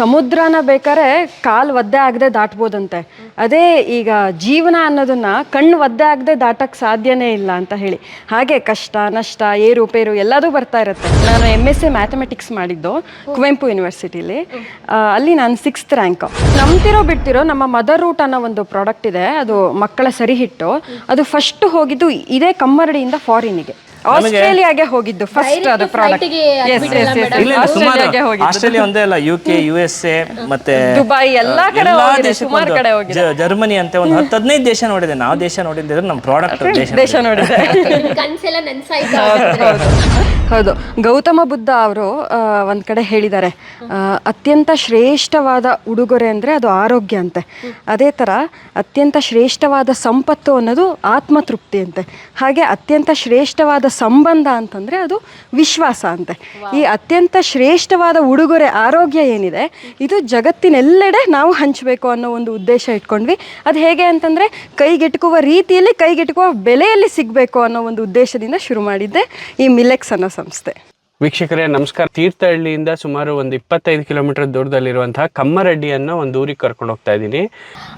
ಸಮುದ್ರನ ಬೇಕಾದ್ರೆ ಕಾಲು ಒದ್ದೆ ಆಗದೆ ದಾಟ್ಬೋದಂತೆ. ಅದೇ ಈಗ ಜೀವನ ಅನ್ನೋದನ್ನ ಕಣ್ಣು ಒದ್ದೆ ಆಗದೆ ದಾಟಕ್ಕೆ ಸಾಧ್ಯನೇ ಇಲ್ಲ ಅಂತ ಹೇಳಿ. ಹಾಗೆ ಕಷ್ಟ, ನಷ್ಟ ಏರುಪೇರು ಎಲ್ಲದೂ ಬರ್ತಾ ಇರುತ್ತೆ. ನಾನು ಎಂ ಎಸ್ ಸಿ ಮ್ಯಾಥಮೆಟಿಕ್ಸ್ ಮಾಡಿದ್ದು ಕುವೆಂಪು ಯೂನಿವರ್ಸಿಟಿಲಿ ಅಲ್ಲಿ ನಾನು ಸಿಕ್ಸ್ತ್ ರ್ಯಾಂಕ್ ನಂಬ್ತಿರೋ ಬಿಡ್ತಿರೋ ನಮ್ಮ ಮದರ್ ರೂಟ್ ಅನ್ನೋ ಒಂದು ಪ್ರಾಡಕ್ಟ್ ಇದೆ. ಅದು ಮಕ್ಕಳ ಸರಿ ಹಿಟ್ಟು ಅದು ಫಸ್ಟ್ ಹೋಗಿದ್ದು ಇದೇ ಕಮ್ಮರಡಿಯಿಂದ ಫಾರಿನಿಗೆ ಆಸ್ಟ್ರೇಲಿಯಾಗೆ ಹೋಗಿದ್ದು ಫಸ್ಟ್ ಅದು ಪ್ರಾಡಕ್ಟ್ ಆಸ್ಟ್ರೇಲಿಯಾ ಒಂದೇ ಅಲ್ಲ U K U S A ಮತ್ತೆ ದುಬೈ ಎಲ್ಲಾ ಕಡೆ ಎಲ್ಲಾ ಹೋಗಿದೆ, ದೇಶಕ್ಕೂ ಸುಮಾರು ಒಂದು ಕಡೆ ಹೋಗಿದೆ. ಜ- ಜರ್ಮನಿ ಅಂತ ಒಂದು ಹತ್ತು ಹದಿನೈದು ದೇಶ ನೋಡಿದೆ. ನಾವು ದೇಶ ನೋಡಿದ್ರೆ ನಮ್ಮ ಪ್ರಾಡಕ್ಟ್ ದೇಶ ದೇಶ ನೋಡಿದೆ ಕನ್ಸೆಲ್ಲ ನನ್ಸಾಯ್ತು ಹೌದು. ಗೌತಮ ಬುದ್ಧ ಅವರು ಒಂದು ಕಡೆ ಹೇಳಿದ್ದಾರೆ. ಅತ್ಯಂತ ಶ್ರೇಷ್ಠವಾದ ಉಡುಗೊರೆ ಅಂದರೆ ಅದು ಆರೋಗ್ಯ ಅಂತೆ. ಅದೇ ಥರ ಅತ್ಯಂತ ಶ್ರೇಷ್ಠವಾದ ಸಂಪತ್ತು ಅನ್ನೋದು ಆತ್ಮತೃಪ್ತಿ ಅಂತೆ. ಹಾಗೆ ಅತ್ಯಂತ ಶ್ರೇಷ್ಠವಾದ ಸಂಬಂಧ ಅಂತಂದರೆ ಅದು ವಿಶ್ವಾಸ ಅಂತೆ. ಈ ಅತ್ಯಂತ ಶ್ರೇಷ್ಠವಾದ ಉಡುಗೊರೆ ಆರೋಗ್ಯ ಏನಿದೆ ಇದು ಜಗತ್ತಿನೆಲ್ಲೆಡೆ ನಾವು ಹಂಚಬೇಕು ಅನ್ನೋ ಒಂದು ಉದ್ದೇಶ ಇಟ್ಕೊಂಡ್ವಿ. ಅದು ಹೇಗೆ ಅಂತಂದರೆ ಕೈಗೆಟುಕುವ ರೀತಿಯಲ್ಲಿ ಕೈಗೆಟುಕುವ ಬೆಲೆಯಲ್ಲಿ ಸಿಗಬೇಕು ಅನ್ನೋ ಒಂದು ಉದ್ದೇಶದಿಂದ ಶುರು ಮಾಡಿದ್ದೆ ಈ ಮಿಲೆಕ್ಸ್ ಅನ್ನೋ ಸಂಸ್ಥೆ. ವೀಕ್ಷಕರೇ ನಮಸ್ಕಾರ. ತೀರ್ಥಹಳ್ಳಿಯಿಂದ ಸುಮಾರು ಒಂದು ಇಪ್ಪತ್ತೈದು ಕಿಲೋಮೀಟರ್ ದೂರದಲ್ಲಿರುವಂತಹ ಕಮ್ಮರಡ್ಡಿ ಅನ್ನೋ ಒಂದು ಊರಿಗೆ ಕರ್ಕೊಂಡು ಹೋಗ್ತಾ ಇದ್ದೀನಿ.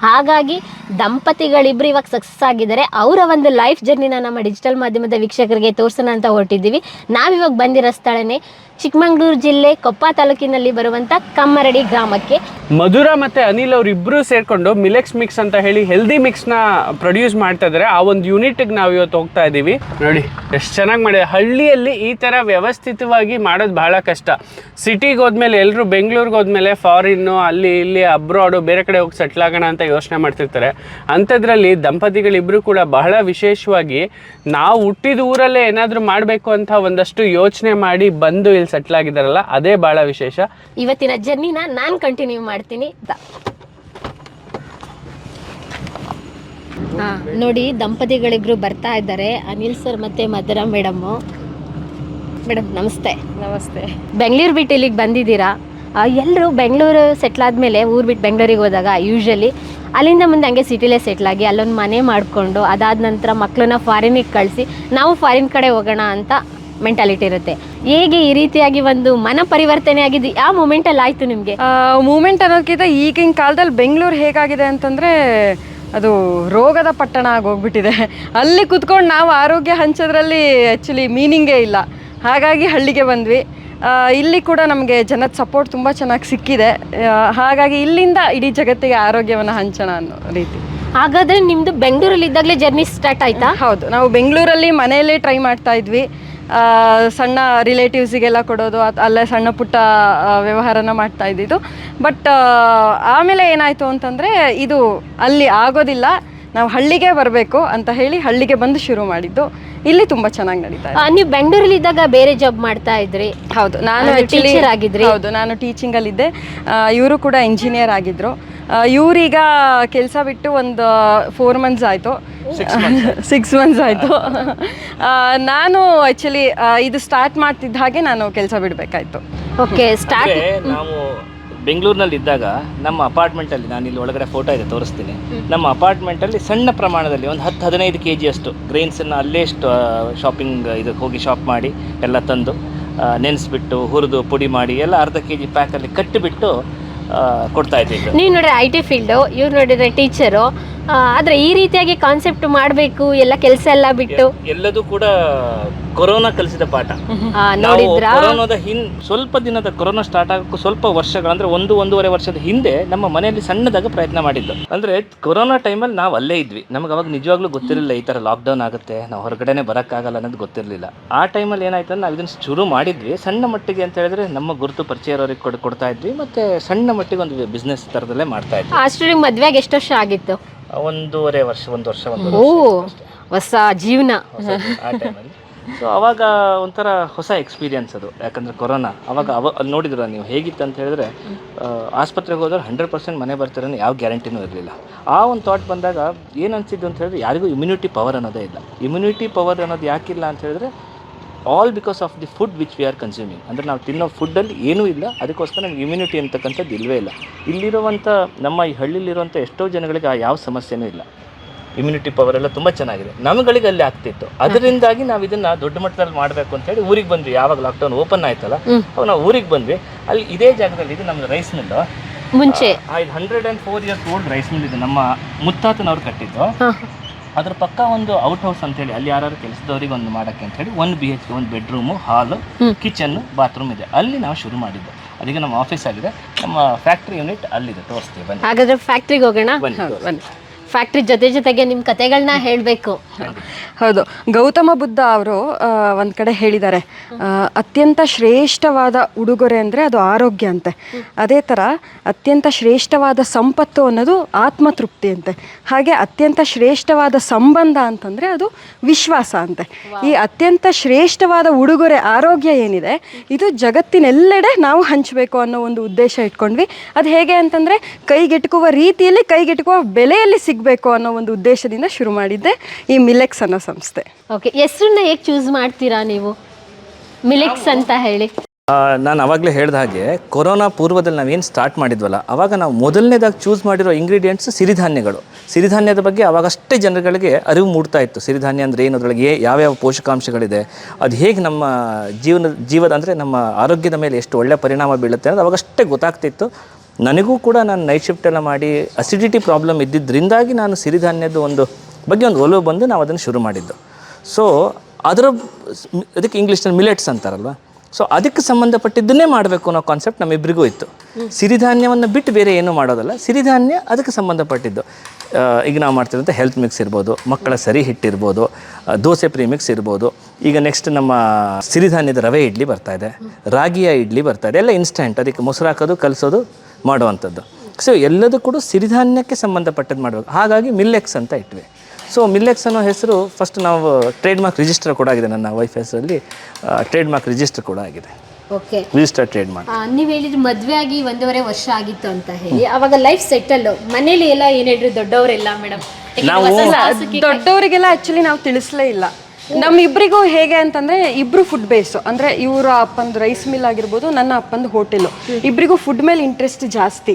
ಹಾಗಾಗಿ ದಂಪತಿಗಳಿಬ್ರು ಇವಾಗ ಸಕ್ಸಸ್ ಆಗಿದ್ದಾರೆ. ಅವರ ಒಂದು ಲೈಫ್ ಜರ್ನಿನ ನಮ್ಮ ಡಿಜಿಟಲ್ ಮಾಧ್ಯಮದ ವೀಕ್ಷಕರಿಗೆ ತೋರಿಸೋಣ ಅಂತ ಹೊರಟಿದ್ದೀವಿ. ನಾವಿವಾಗ ಬಂದಿರೋ ಸ್ಥಳನೇ ಚಿಕ್ಕಮಂಗ್ಳೂರು ಜಿಲ್ಲೆ ಕೊಪ್ಪ ತಾಲೂಕಿನಲ್ಲಿ ಬರುವಂಥ ಕಮ್ಮರಡಿ ಗ್ರಾಮಕ್ಕೆ. ಮಧುರ ಮತ್ತೆ ಅನಿಲ್ ಅವರಿಬ್ಬರು ಸೇರ್ಕೊಂಡು ಮಿಲೆಕ್ಸ್ ಮಿಕ್ಸ್ ಅಂತ ಹೇಳಿ ಹೆಲ್ದಿ ಮಿಕ್ಸ್ನ ಪ್ರೊಡ್ಯೂಸ್ ಮಾಡ್ತಾ ಇದಾರೆ. ಆ ಒಂದು ಯೂನಿಟ್ ನಾವು ಇವತ್ತು ಹೋಗ್ತಾ ಇದೀವಿ. ನೋಡಿ, ಎಷ್ಟು ಚೆನ್ನಾಗಿ ಮಾಡಿದೆ ಹಳ್ಳಿಯಲ್ಲಿ ಈ ತರ ವ್ಯವಸ್ಥಿತವಾಗಿ ಮಾಡೋದು ಬಹಳ ಕಷ್ಟ. ಸಿಟಿಗೆ ಹೋದ್ಮೇಲೆ ಎಲ್ಲರೂ ಬೆಂಗಳೂರಿಗೆ ಹೋದ್ಮೇಲೆ ಫಾರಿನ್ನು ಅಲ್ಲಿ ಇಲ್ಲಿ ಅಬ್ರಾಡು ಬೇರೆ ಕಡೆ ಹೋಗಿ ಸೆಟ್ಲ್ ಆಗೋಣ ಅಂತ ಯೋಚನೆ ಮಾಡ್ತಿರ್ತಾರೆ. ಅಂಥದ್ರಲ್ಲಿ ದಂಪತಿಗಳಿಬ್ರು ಕೂಡ ಬಹಳ ವಿಶೇಷವಾಗಿ ನಾವು ಹುಟ್ಟಿದ ಊರಲ್ಲೇ ಏನಾದರೂ ಮಾಡಬೇಕು ಅಂತ ಒಂದಷ್ಟು ಯೋಚನೆ ಮಾಡಿ ಬಂದು ಇಲ್ಲಿ ಸೆಟ್ಲ್ ಆಗಿದ್ದಾರಲ್ಲ ಅದೇ ಬಹಳ ವಿಶೇಷ. ಇವತ್ತಿನ ಜರ್ನಿನ ನಾನು ಕಂಟಿನ್ಯೂ ಮಾಡ್ತೀನಿ. ಹಾ ನೋಡಿ ದಂಪತಿಗಳಿಬ್ರು ಬರ್ತಾ ಇದ್ದಾರೆ. ಅನಿಲ್ ಸರ್ ಮತ್ತೆ ಮಧುರಾ ಮೇಡಮ್. ಮೇಡಮ್ ನಮಸ್ತೆ. ನಮಸ್ತೆ. ಬೆಂಗಳೂರು ಬಿಟ್ಟು ಇಲ್ಲಿಗೆ ಬಂದಿದ್ದೀರಾ? ಎಲ್ಲರೂ ಬೆಂಗಳೂರು ಸೆಟ್ಲ್ ಆದಮೇಲೆ ಊರು ಬಿಟ್ಟು ಬೆಂಗಳೂರಿಗೆ ಹೋದಾಗ ಯೂಶಲಿ ಅಲ್ಲಿಂದ ಮುಂದೆ ಹಂಗೆ ಸಿಟಿಲೇ ಸೆಟ್ಲ್ ಆಗಿ ಅಲ್ಲೊಂದು ಮನೆ ಮಾಡಿಕೊಂಡು ಅದಾದ ನಂತರ ಮಕ್ಕಳನ್ನ ಫಾರಿನಿಗೆ ಕಳಿಸಿ ನಾವು ಫಾರಿನ್ ಕಡೆ ಹೋಗೋಣ ಅಂತ ಮೆಂಟಾಲಿಟಿ ಇರುತ್ತೆ. ಹೇಗೆ ಈ ರೀತಿಯಾಗಿ ಒಂದು ಮನ ಪರಿವರ್ತನೆ ಆಗಿದ್ದು ಯಾವ ಮೂಮೆಂಟಲ್ಲಿ ಆಯಿತು ನಿಮಗೆ? ಮೂಮೆಂಟ್ ಅನ್ನೋದಕ್ಕಿಂತ ಈಗಿನ ಕಾಲದಲ್ಲಿ ಬೆಂಗಳೂರು ಹೇಗಾಗಿದೆ ಅಂತಂದರೆ ಅದು ರೋಗದ ಪಟ್ಟಣ ಆಗೋಗ್ಬಿಟ್ಟಿದೆ. ಅಲ್ಲಿ ಕುತ್ಕೊಂಡು ನಾವು ಆರೋಗ್ಯ ಹಂಚೋದ್ರಲ್ಲಿ ಆ್ಯಕ್ಚುಲಿ ಮೀನಿಂಗೇ ಇಲ್ಲ. ಹಾಗಾಗಿ ಹಳ್ಳಿಗೆ ಬಂದ್ವಿ. ಇಲ್ಲಿ ಕೂಡ ನಮಗೆ ಜನದ ಸಪೋರ್ಟ್ ತುಂಬ ಚೆನ್ನಾಗಿ ಸಿಕ್ಕಿದೆ. ಹಾಗಾಗಿ ಇಲ್ಲಿಂದ ಇಡೀ ಜಗತ್ತಿಗೆ ಆರೋಗ್ಯವನ್ನು ಹಂಚೋಣ ಅನ್ನೋ ರೀತಿ. ಹಾಗಾದರೆ ನಿಮ್ಮದು ಬೆಂಗಳೂರಲ್ಲಿ ಇದ್ದಾಗಲೇ ಜರ್ನಿ ಸ್ಟಾರ್ಟ್ ಆಯ್ತಾ? ಹೌದು. ನಾವು ಬೆಂಗಳೂರಲ್ಲಿ ಮನೆಯಲ್ಲೇ ಟ್ರೈ ಮಾಡ್ತಾ ಇದ್ವಿ. ಸಣ್ಣ ರಿಲೇಟಿವ್ಸಿಗೆಲ್ಲ ಕೊಡೋದು ಅಲ್ಲೇ ಸಣ್ಣ ಪುಟ್ಟ ವ್ಯವಹಾರನ ಮಾಡ್ತಾ ಇದ್ದಿದ್ದು. ಬಟ್ ಆಮೇಲೆ ಏನಾಯಿತು ಅಂತಂದರೆ ಇದು ಅಲ್ಲಿ ಆಗೋದಿಲ್ಲ ನಾವು ಹಳ್ಳಿಗೆ ಬರಬೇಕು ಅಂತ ಹೇಳಿ ಹಳ್ಳಿಗೆ ಬಂದು ಶುರು ಮಾಡಿದ್ದು. ಇಲ್ಲಿ ತುಂಬ ಚೆನ್ನಾಗಿ ನಡೀತಾ ಇದೆ. ನೀವು ಬೆಂಗಳೂರಲ್ಲಿ ಇದ್ದಾಗ ಬೇರೆ ಜಾಬ್ ಮಾಡ್ತಾ ಇದ್ರಿ? ಹೌದು ನಾನು ಟೀಚರ್ ಆಗಿದ್ರಿ? ಹೌದು ನಾನು ಟೀಚಿಂಗಲ್ಲಿದ್ದೆ ಇವರು ಕೂಡ ಇಂಜಿನಿಯರ್ ಆಗಿದ್ರು. ಇವ್ರೀಗ ಕೆಲಸ ಬಿಟ್ಟು ಒಂದು ಫೋರ್ ಮಂತ್ಸ್ ಆಯಿತು. ಸಿಕ್ಸ್ ಮಂತ್ಸ್ ಆಯಿತು. ನಾನು ಆ್ಯಕ್ಚುಲಿ ಇದು ಸ್ಟಾರ್ಟ್ ಮಾಡ್ತಿದ್ದ ಹಾಗೆ ನಾನು ಕೆಲಸ ಬಿಡಬೇಕಾಯ್ತು. ಓಕೆ ಸ್ಟಾರ್ಟ್ ನಾವು ಬೆಂಗಳೂರಿನಲ್ಲಿ ಇದ್ದಾಗ ನಮ್ಮ ಅಪಾರ್ಟ್ಮೆಂಟ್ ಅಲ್ಲಿ ನಾನು ಇಲ್ಲಿ ಒಳಗಡೆ ಫೋಟೋ ಇದೆ ತೋರಿಸ್ತೀನಿ. ನಮ್ಮ ಅಪಾರ್ಟ್ಮೆಂಟ್ ಅಲ್ಲಿ ಸಣ್ಣ ಪ್ರಮಾಣದಲ್ಲಿ ಒಂದು ಹತ್ತು ಹದಿನೈದು ಕೆ ಅಷ್ಟು ಗ್ರೈನ್ಸ್ ಅನ್ನ ಅಲ್ಲೇ ಶಾಪಿಂಗ್ ಇದಕ್ಕೆ ಹೋಗಿ ಶಾಪ್ ಮಾಡಿ ಎಲ್ಲ ತಂದು ನೆನೆಸ್ಬಿಟ್ಟು ಹುರಿದು ಪುಡಿ ಮಾಡಿ ಎಲ್ಲ ಅರ್ಧ ಕೆ ಜಿ ಪ್ಯಾಕಲ್ಲಿ ಕಟ್ಟಿಬಿಟ್ಟು ಕೊಡ್ತಾ ಇದ್ದೀನಿ ನೀವು ನೋಡಿದ್ರೆ ಐ ಟಿ ಫೀಲ್ಡು ಇವ್ರು ನೋಡಿದ್ರೆ ಟೀಚರು ಆದರೆ ಈ ರೀತಿಯಾಗಿ ಕಾನ್ಸೆಪ್ಟ್ ಮಾಡಬೇಕು ಎಲ್ಲ ಕೆಲಸ ಎಲ್ಲ ಬಿಟ್ಟು. ಎಲ್ಲದೂ ಕೂಡ ಕೊರೋನಾ ಕಲಿಸಿದ ಪಾಠ. ಆ, ನಾವು ನೋಡಿದ್ರಾ? ಕೊರೋನಾದ ಹಿನ್ ಸ್ವಲ್ಪ ದಿನದ ಕೊರೋನಾ ಸ್ಟಾರ್ಟ್ ಆಗಕ್ಕೂ ಸ್ವಲ್ಪ ವರ್ಷಗಳು ಅಂದ್ರೆ ಒಂದು ಒಂದೂವರೆ ವರ್ಷದ ಹಿಂದೆ ನಮ್ಮ ಮನೆಯಲ್ಲಿ ಸಣ್ಣದಾಗ ಪ್ರಯತ್ನ ಮಾಡಿದ್ದು. ಅಂದ್ರೆ ಕೊರೋನಾ ಟೈಮಲ್ಲಿ ನಾವು ಅಲ್ಲೇ ಇದ್ವಿ. ನಮ್ಗೆ ಅವಾಗ ನಿಜವಾಗ್ಲೂ ಗೊತ್ತಿರಲಿಲ್ಲ ಈ ತರ ಲಾಕ್ಡೌನ್ ಆಗುತ್ತೆ ನಾವು ಹೊರಗಡೆನೆ ಬರೋಕ್ಕಾಗಲ್ಲ ಅನ್ನೋದು ಗೊತ್ತಿರಲಿಲ್ಲ. ಆ ಟೈಮಲ್ಲಿ ಏನಾಯ್ತು ಅಂದ್ರೆ ನಾವು ಇದನ್ನ ಶುರು ಮಾಡಿದ್ವಿ. ಸಣ್ಣ ಮಟ್ಟಿಗೆ ಅಂತ ಹೇಳಿದ್ರೆ ನಮ್ಮ ಗುರುತು ಪರಿಚಯ ಇರೋರಿಗೆ ಕೊಡ್ ಕೊಡ್ತಾ ಇದ್ವಿ. ಮತ್ತೆ ಸಣ್ಣ ಮಟ್ಟಿಗೆ ಒಂದು ಬಿಸ್ನೆಸ್ ಥರದಲ್ಲೇ ಮಾಡ್ತಾ ಇದ್ವಿ. ಅಷ್ಟು ಮದ್ವೆಗೆ ಎಷ್ಟು ವರ್ಷ ಆಗಿತ್ತು? ಒಂದೂವರೆ ವರ್ಷ ಒಂದು ವರ್ಷ ಒಂದು ಓ ಹೊಸ ಜೀವನ. ಆ ಟೈಮಲ್ಲಿ ಸೊ ಅವಾಗ ಒಂಥರ ಹೊಸ ಎಕ್ಸ್ಪೀರಿಯನ್ಸ್ ಅದು. ಯಾಕಂದ್ರೆ ಕೊರೋನಾ ಅವಾಗ ಅವ ಅಲ್ಲಿ ನೋಡಿದ್ರ ನೀವು ಹೇಗಿತ್ತು ಅಂತ ಹೇಳಿದ್ರೆ ಆಸ್ಪತ್ರೆಗೆ ಹೋದ್ರೆ ಹಂಡ್ರೆಡ್ ಪರ್ಸೆಂಟ್ ಮನೆ ಬರ್ತಾರೆ ಅನ್ನೋ ಯಾವ ಗ್ಯಾರಂಟಿನೂ ಇರಲಿಲ್ಲ. ಆ ಒಂದು ಥಾಟ್ ಬಂದಾಗ ಏನು ಅನ್ಸಿದ್ದು ಅಂತ ಹೇಳಿದ್ರೆ ಯಾರಿಗೂ ಇಮ್ಯುನಿಟಿ ಪವರ್ ಅನ್ನೋದೇ ಇಲ್ಲ. ಇಮ್ಯುನಿಟಿ ಪವರ್ ಅನ್ನೋದು ಯಾಕಿಲ್ಲ ಅಂತ ಹೇಳಿದ್ರೆ all because of the food which we are consuming ಅಂದರೆ ನಾವು ತಿನ್ನೋ ಫುಡ್ಡಲ್ಲಿ ಏನೂ ಇಲ್ಲ ಅದಕ್ಕೋಸ್ಕರ ನಮ್ಗೆ ಇಮ್ಯುನಿಟಿ ಅಂತಕ್ಕಂಥದ್ದು ಇಲ್ಲವೇ ಇಲ್ಲ. ಇಲ್ಲಿರುವಂಥ ನಮ್ಮ ಈ ಹಳ್ಳಿಲಿರುವಂಥ ಎಷ್ಟೋ ಜನಗಳಿಗೆ ಆ ಯಾವ ಸಮಸ್ಯೆನೂ ಇಲ್ಲ. ಇಮ್ಯುನಿಟಿ ಪವರ್ ಎಲ್ಲ ತುಂಬ ಚೆನ್ನಾಗಿದೆ. ನಮ್ಗಳಿಗೆ ಅಲ್ಲಿ ಆಗ್ತಿತ್ತು. ಅದರಿಂದಾಗಿ ನಾವು ಇದನ್ನ ದೊಡ್ಡ ಮಟ್ಟದಲ್ಲಿ ಮಾಡಬೇಕು ಅಂತ ಹೇಳಿ ಊರಿಗೆ ಬಂದ್ವಿ. ಯಾವಾಗ ಲಾಕ್ಡೌನ್ ಓಪನ್ ಆಯ್ತಲ್ಲ ಅವಾಗ ನಾವು ಊರಿಗೆ ಬಂದ್ವಿ. ಅಲ್ಲಿ ಇದೇ ಜಾಗದಲ್ಲಿ ಇದು ನಮ್ಮದು ರೈಸ್ ಮಿಲ್ ಮುಂಚೆ. Hundred and four years old rice mill ಇದೆ ನಮ್ಮ ಮುತ್ತಾತನವ್ರು ಕಟ್ಟಿದ್ದು. ಅದ್ರ ಪಕ್ಕ ಒಂದು ಔಟ್ ಹೌಸ್ ಅಂತೇಳಿ ಅಲ್ಲಿ ಯಾರು ಕೆಲಸದವರಿಗೆ ಒಂದು ಮಾಡಕ್ಕೆ ಅಂತ ಹೇಳಿ ಒಂದು ಬಿ ಎಚ್ ಒಂದು ಬೆಡ್ರೂಮು ಹಾಲು ಕಿಚನ್ ಬಾತ್ರೂಮ್ ಇದೆ. ಅಲ್ಲಿ ನಾವು ಶುರು ಮಾಡಿದ್ದು. ಅದೀಗ ನಮ್ಮ ಆಫೀಸ್ ಆಗಿದೆ ನಮ್ಮ ಫ್ಯಾಕ್ಟ್ರಿ ಯೂನಿಟ್ ಅಲ್ಲಿದೆ. ತೋರಿಸ್ತೀವಿ ಬನ್ನಿ. ಹಾಗಾದ್ರೆ ಫ್ಯಾಕ್ಟ್ರಿಗೆ ಹೋಗೋಣ? ಬನ್ನಿ. ಫ್ಯಾಕ್ಟ್ರಿ ಜೊತೆ ಜೊತೆಗೆ ನಿಮ್ಮ ಕತೆಗಳನ್ನ ಹೇಳಬೇಕು. ಹೌದು. ಗೌತಮ ಬುದ್ಧ ಅವರು ಒಂದು ಕಡೆ ಹೇಳಿದ್ದಾರೆ ಅತ್ಯಂತ ಶ್ರೇಷ್ಠವಾದ ಉಡುಗೊರೆ ಅಂದರೆ ಅದು ಆರೋಗ್ಯ ಅಂತೆ. ಅದೇ ಥರ ಅತ್ಯಂತ ಶ್ರೇಷ್ಠವಾದ ಸಂಪತ್ತು ಅನ್ನೋದು ಆತ್ಮತೃಪ್ತಿ ಅಂತೆ. ಹಾಗೆ ಅತ್ಯಂತ ಶ್ರೇಷ್ಠವಾದ ಸಂಬಂಧ ಅಂತಂದರೆ ಅದು ವಿಶ್ವಾಸ ಅಂತೆ. ಈ ಅತ್ಯಂತ ಶ್ರೇಷ್ಠವಾದ ಉಡುಗೊರೆ ಆರೋಗ್ಯ ಏನಿದೆ ಇದು ಜಗತ್ತಿನೆಲ್ಲೆಡೆ ನಾವು ಹಂಚಬೇಕು ಅನ್ನೋ ಒಂದು ಉದ್ದೇಶ ಇಟ್ಕೊಂಡ್ವಿ. ಅದು ಹೇಗೆ ಅಂತಂದರೆ ಕೈಗೆಟುಕುವ ರೀತಿಯಲ್ಲಿ ಕೈಗೆಟುಕುವ ಬೆಲೆಯಲ್ಲಿ ಸಿಗಬೇಕು ಅನ್ನೋ ಒಂದು ಉದ್ದೇಶದಿಂದ ಶುರು ಮಾಡಿದ್ದೆ ಈ ಮಿಲೆಕ್ಸ್ ಅನ್ನೋ ಸಂಸ್ಥೆ. ಓಕೆ ಹೆಸರನ್ನ ಹೇಗೆ ಚೂಸ್ ಮಾಡ್ತೀರಾ ನೀವು? ಮಿಲೆಕ್ಸ್ ಅಂತ ಹೇಳಿ. ನಾನು ಅವಾಗಲೇ ಹೇಳ್ದ ಹಾಗೆ ಕೊರೋನಾ ಪೂರ್ವದಲ್ಲಿ ನಾವೇನು ಸ್ಟಾರ್ಟ್ ಮಾಡಿದ್ವಲ್ಲ ಅವಾಗ ನಾವು ಮೊದಲನೇದಾಗಿ ಚೂಸ್ ಮಾಡಿರೋ ಇಂಗ್ರೀಡಿಯೆಂಟ್ಸ್ ಸಿರಿಧಾನ್ಯಗಳು. ಸಿರಿಧಾನ್ಯದ ಬಗ್ಗೆ ಅವಾಗಷ್ಟೇ ಜನಗಳಿಗೆ ಅರಿವು ಮೂಡ್ತಾ ಇತ್ತು. ಸಿರಿಧಾನ್ಯ ಅಂದರೆ ಏನು ಅದರೊಳಗೆ ಯಾವ್ಯಾವ ಪೋಷಕಾಂಶಗಳಿದೆ ಅದು ಹೇಗೆ ನಮ್ಮ ಜೀವನ ಜೀವದ ಅಂದರೆ ನಮ್ಮ ಆರೋಗ್ಯದ ಮೇಲೆ ಎಷ್ಟು ಒಳ್ಳೆಯ ಪರಿಣಾಮ ಬೀಳುತ್ತೆ ಅನ್ನೋದು ಅವಾಗಷ್ಟೇ ಗೊತ್ತಾಗ್ತಿತ್ತು. ನನಗೂ ಕೂಡ ನಾನು ನೈಟ್ ಶಿಫ್ಟ್ ಎಲ್ಲ ಮಾಡಿ ಅಸಿಡಿಟಿ ಪ್ರಾಬ್ಲಮ್ ಇದ್ದಿದ್ದರಿಂದಾಗಿ ನಾನು ಸಿರಿಧಾನ್ಯದ ಒಂದು ಬಗ್ಗೆ ಒಂದು ಒಲವು ಬಂದು ನಾವು ಅದನ್ನು ಶುರು ಮಾಡಿದ್ದು. ಸೊ ಅದರ ಅದಕ್ಕೆ ಇಂಗ್ಲೀಷ್ನಲ್ಲಿ ಮಿಲೆಟ್ಸ್ ಅಂತಾರಲ್ವ? ಸೊ ಅದಕ್ಕೆ ಸಂಬಂಧಪಟ್ಟಿದ್ದನ್ನೇ ಮಾಡಬೇಕು ಅನ್ನೋ ಕಾನ್ಸೆಪ್ಟ್ ನಮ್ಮಿಬ್ಬರಿಗೂ ಇತ್ತು. ಸಿರಿಧಾನ್ಯವನ್ನು ಬಿಟ್ಟು ಬೇರೆ ಏನೂ ಮಾಡೋದಲ್ಲ, ಸಿರಿಧಾನ್ಯ ಅದಕ್ಕೆ ಸಂಬಂಧಪಟ್ಟಿದ್ದು. ಈಗ ನಾವು ಮಾಡ್ತಿರೋಂಥ ಹೆಲ್ತ್ ಮಿಕ್ಸ್ ಇರ್ಬೋದು, ಮಕ್ಕಳ ಸರಿ ಹಿಟ್ಟಿರ್ಬೋದು ದೋಸೆ ದೋಸೆ ಪ್ರೀಮಿಕ್ಸ್ ಇರ್ಬೋದು. ಈಗ ನೆಕ್ಸ್ಟ್ ನಮ್ಮ ಸಿರಿಧಾನ್ಯದ ರವೆ ಇಡ್ಲಿ ಬರ್ತಾ ಇದೆ, ರಾಗಿಯ ಇಡ್ಲಿ ಬರ್ತಾ ಇದೆ, ಎಲ್ಲ ಇನ್ಸ್ಟೆಂಟ್ ಅದಕ್ಕೆ ಮೊಸರು ಹಾಕೋದು, ಕಲಿಸೋದು ಮಾಡುವಂಥದ್ದು. ಸೊ ಎಲ್ಲದೂ ಕೂಡ ಸಿರಿಧಾನ್ಯಕ್ಕೆ ಸಂಬಂಧಪಟ್ಟದ್ದು ಮಾಡಬೇಕು. ಹಾಗಾಗಿ ಮಿಲ್ಲೆಕ್ಸ್ ಅಂತ ಇಟ್ವಿ. ಸೊ ಮಿಲ್ಲೆಕ್ಸ್ ಅನ್ನೋ ಹೆಸರು ಫಸ್ಟ್ ನಾವು ಟ್ರೇಡ್ ಮಾರ್ಕ್ ರಿಜಿಸ್ಟರ್ ಕೂಡ ಆಗಿದೆ ನನ್ನ ವೈಫ್ ಹೆಸರಲ್ಲಿ. ಟ್ರೇಡ್ ಮಾರ್ಕ್ ರಿಜಿಸ್ಟರ್ ಕೂಡ ಆಗಿದೆ. ಓಕೆ ರಿಜಿಸ್ಟರ್ ಟ್ರೇಡ್ ಮಾರ್ಕ್ ನೀವು ಹೇಳಿದ್ರೆ ಮದುವೆ ಆಗಿ ಒಂದೂವರೆ ವರ್ಷ ಆಗಿತ್ತು ಅಂತ ಹೇಳಿ ಅವಾಗ ಲೈಫ್ ಸೆಟಲ್ ಮನೇಲಿ ಎಲ್ಲ ಏನ್ ಹೇಳಿದ್ರು ದೊಡ್ಡವರೆಲ್ಲ ಮೇಡಮ್ ದೊಡ್ಡವರಿಗೆಲ್ಲ ಆಕ್ಚುಲಿ ನಾವು ತಿಳಿಸಲೇ ಇಲ್ಲ. ನಮ್ಮಿಬ್ಬರಿಗೂ ಹೇಗೆ ಅಂತಂದ್ರೆ ಇಬ್ರು ಫುಡ್ ಬೇಸ್ ಅಂದ್ರೆ ಇವರ ಅಪ್ಪಂದು ರೈಸ್ ಮಿಲ್ ಆಗಿರ್ಬೋದು, ನನ್ನ ಅಪ್ಪಂದು ಹೋಟೆಲ್ ಇಬ್ಬರಿಗೂ ಫುಡ್ ಮೇಲೆ ಇಂಟ್ರೆಸ್ಟ್ ಜಾಸ್ತಿ.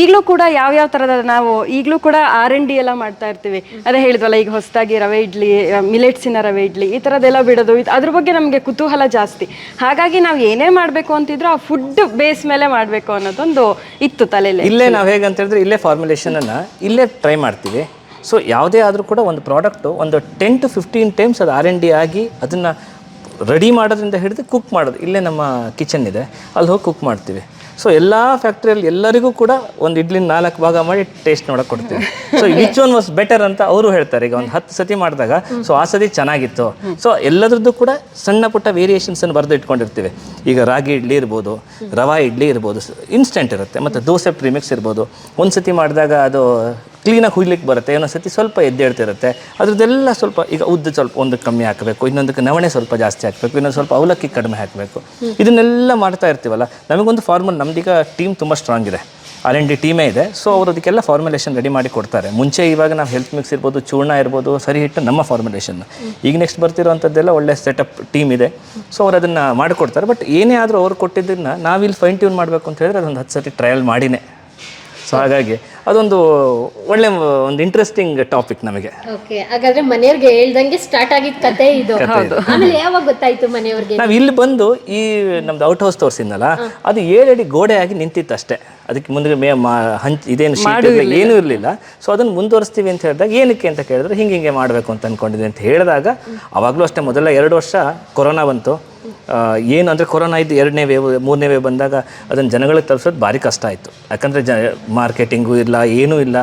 ಈಗಲೂ ಕೂಡ ಯಾವ ಯಾವ ತರದ ನಾವು, ಈಗಲೂ ಕೂಡ ಆರ್ ಎನ್ ಡಿ ಎಲ್ಲ ಮಾಡ್ತಾ ಇರ್ತೀವಿ. ಅದೇ ಹೇಳಿದ್ವಲ್ಲ, ಈಗ ಹೊಸದಾಗಿ ರವೆ ಇಡ್ಲಿ ಮಿಲೆಟ್ಸಿನ ರವೆ ಇಡ್ಲಿ, ಈ ಥರದ್ದೆಲ್ಲ ಬಿಡೋದು. ಅದ್ರ ಬಗ್ಗೆ ನಮಗೆ ಕುತೂಹಲ ಜಾಸ್ತಿ. ಹಾಗಾಗಿ ನಾವು ಏನೇ ಮಾಡಬೇಕು ಅಂತಿದ್ರು ಆ ಫುಡ್ ಬೇಸ್ ಮೇಲೆ ಮಾಡಬೇಕು ಅನ್ನೋದೊಂದು ಇತ್ತು ತಲೆಯಲ್ಲಿ ಇಲ್ಲೇ ನಾವು ಹೇಗಂತ ಹೇಳಿದ್ರೆ ಇಲ್ಲೇ ಫಾರ್ಮುಲೇಷನನ್ನು ಇಲ್ಲೇ ಟ್ರೈ ಮಾಡ್ತೀವಿ. ಸೊ ಯಾವುದೇ ಆದರೂ ಕೂಡ ಒಂದು ಪ್ರಾಡಕ್ಟು ಒಂದು ಟೆನ್ ಟು ಫಿಫ್ಟೀನ್ ಟೈಮ್ಸ್ ಅದು ಆರ್ ಎನ್ ಡಿ ಆಗಿ ಅದನ್ನು ರೆಡಿ ಮಾಡೋದ್ರಿಂದ ಹಿಡಿದು ಕುಕ್ ಮಾಡೋದು. ಇಲ್ಲೇ ನಮ್ಮ ಕಿಚನ್ ಇದೆ. ಅಲ್ಲಿ ಹೋಗಿ ಕುಕ್ ಮಾಡ್ತೀವಿ. ಸೊ ಎಲ್ಲ ಫ್ಯಾಕ್ಟ್ರಿಯಲ್ಲಿ ಎಲ್ಲರಿಗೂ ಕೂಡ ಒಂದು ಇಡ್ಲಿನ ನಾಲ್ಕು ಭಾಗ ಮಾಡಿ ಟೇಸ್ಟ್ ನೋಡಕ್ಕೆ ಕೊಡ್ತೀವಿ. So which one was better ಅಂತ ಅವರು ಹೇಳ್ತಾರೆ. ಈಗ ಒಂದು ಹತ್ತು ಸತಿ ಮಾಡಿದಾಗ ಸೊ ಆ ಸತಿ ಚೆನ್ನಾಗಿತ್ತು. ಸೊ ಎಲ್ಲದ್ರದ್ದು ಕೂಡ ಸಣ್ಣ ಪುಟ್ಟ ವೇರಿಯೇಷನ್ಸನ್ನು ಬರೆದು ಇಟ್ಕೊಂಡಿರ್ತೀವಿ. ಈಗ ರಾಗಿ ಇಡ್ಲಿ ಇರ್ಬೋದು, ರವಾ ಇಡ್ಲಿ ಇರ್ಬೋದು ಇನ್ಸ್ಟೆಂಟ್ ಇರುತ್ತೆ. ಮತ್ತು ದೋಸೆ ಪ್ರಿಮಿಕ್ಸ್ ಇರ್ಬೋದು. ಒಂದು ಸತಿ ಮಾಡಿದಾಗ ಅದು ಕ್ಲೀನಾಗಿ ಹುಯ್ಲಿಕ್ಕೆ ಬರುತ್ತೆ ಏನೋ ಸತಿ ಸ್ವಲ್ಪ ಎದ್ದೇಳ್ತಿರುತ್ತೆ. ಅದರದ್ದೆಲ್ಲ ಸ್ವಲ್ಪ ಈಗ ಉದ್ದ ಸ್ವಲ್ಪ ಒಂದು ಕಮ್ಮಿ ಹಾಕಬೇಕು ಇನ್ನೊಂದಕ್ಕೆ ನವಣೆ ಸ್ವಲ್ಪ ಜಾಸ್ತಿ ಹಾಕಬೇಕು ಇನ್ನೊಂದು ಸ್ವಲ್ಪ ಅವಲಕ್ಕಿ ಕಡಿಮೆ ಹಾಕಬೇಕು. ಇದನ್ನೆಲ್ಲ ಮಾಡ್ತಾ ಇರ್ತೀವಲ್ಲ ನಮಗೊಂದು ಫಾರ್ಮಲ್ ನಮ್ದೀಗ ಟೀಮ್ ತುಂಬ ಸ್ಟ್ರಾಂಗ್ ಇದೆ. ಆರ್ ಎನ್ ಡಿ ಟೀಮೇ ಇದೆ. ಸೊ ಅವರು ಅದಕ್ಕೆಲ್ಲ ಫಾರ್ಮುಲೇಷನ್ ರೆಡಿ ಮಾಡಿ ಕೊಡ್ತಾರೆ. ಮುಂಚೆ ಇವಾಗ ನಾವು ಹೆಲ್ತ್ ಮಿಕ್ಸ್ ಇರ್ಬೋದು ಚೂರ್ಣ ಇರ್ಬೋದು ಸರಿ ಹಿಟ್ಟು ನಮ್ಮ ಫಾರ್ಮುಲೇಷನ್ ಈಗ ನೆಕ್ಸ್ಟ್ ಬರ್ತಿರೋವಂಥದ್ದೆಲ್ಲ ಒಳ್ಳೆ ಸೆಟಪ್ ಟೀಮ್ ಇದೆ. ಸೊ ಅವ್ರು ಅದನ್ನು ಮಾಡಿಕೊಡ್ತಾರೆ. ಬಟ್ ಏನೇ ಆದರೂ ಅವ್ರು ಕೊಟ್ಟಿದ್ದನ್ನು ನಾವಿಲ್ಲಿ ಫೈನ್ ಟ್ಯೂನ್ ಮಾಡಬೇಕು ಅಂತ ಹೇಳಿದ್ರೆ ಅದೊಂದು ಹತ್ತು ಸತಿ ಟ್ರಯಲ್ ಮಾಡಿನೇ. ಸೊ ಹಾಗಾಗಿ ಅದೊಂದು ಒಳ್ಳೆ ಒಂದು ಇಂಟ್ರೆಸ್ಟಿಂಗ್ ಟಾಪಿಕ್ ನಮಗೆ. ಓಕೆ ಹಾಗಾದ್ರೆ ಮನೆಯವ್ರಿಗೆ ಹೇಳ್ದಂಗೆ ಸ್ಟಾರ್ಟ್ ಆಗಿದ ಕತೆ ಇದು. ಆಮೇಲೆ ಯಾವಾಗ ಗೊತ್ತಾಯ್ತು ಮನೆಯವ್ರಿಗೆ? ನಾವು ಇಲ್ಲಿ ಬಂದು ಈ ನಮ್ದು ಔಟ್ ಹೌಸ್ ತೋರಿಸಿದ್ನಲ್ಲ ಅದು ಏಳಡಿ ಗೋಡೆ ಆಗಿ ನಿಂತಿತ್ತು ಅಷ್ಟೇ. ಅದಕ್ಕೆ ಮುಂದೆ ಮೇ ಮಾ ಹಂಚ್ ಇದೇನು ಶೀಟ್ ಏನೂ ಇರಲಿಲ್ಲ. ಸೊ ಅದನ್ನು ಮುಂದುವರಿಸ್ತೀವಿ ಅಂತ ಹೇಳಿದಾಗ ಏನಕ್ಕೆ ಅಂತ ಕೇಳಿದ್ರೆ ಹಿಂಗೆ ಹಿಂಗೆ ಮಾಡಬೇಕು ಅಂತ ಅಂದ್ಕೊಂಡಿದ್ದೆ ಅಂತ ಹೇಳಿದಾಗ ಅವಾಗಲೂ ಅಷ್ಟೇ ಮೊದಲ ಎರಡು ವರ್ಷ ಕೊರೋನಾ ಬಂತು. ಏನು ಅಂದರೆ ಕೊರೋನಾ ಇದ್ದು ಎರಡನೇ ವೇವ್, ಮೂರನೇ ವೇವ್ ಬಂದಾಗ ಅದನ್ನು ಜನಗಳಿಗೆ ತಲುಪಿಸೋದು ಭಾರಿ ಕಷ್ಟ ಆಯಿತು. ಯಾಕಂದರೆ ಜ, ಮಾರ್ಕೆಟಿಂಗು ಇಲ್ಲ, ಏನೂ ಇಲ್ಲ.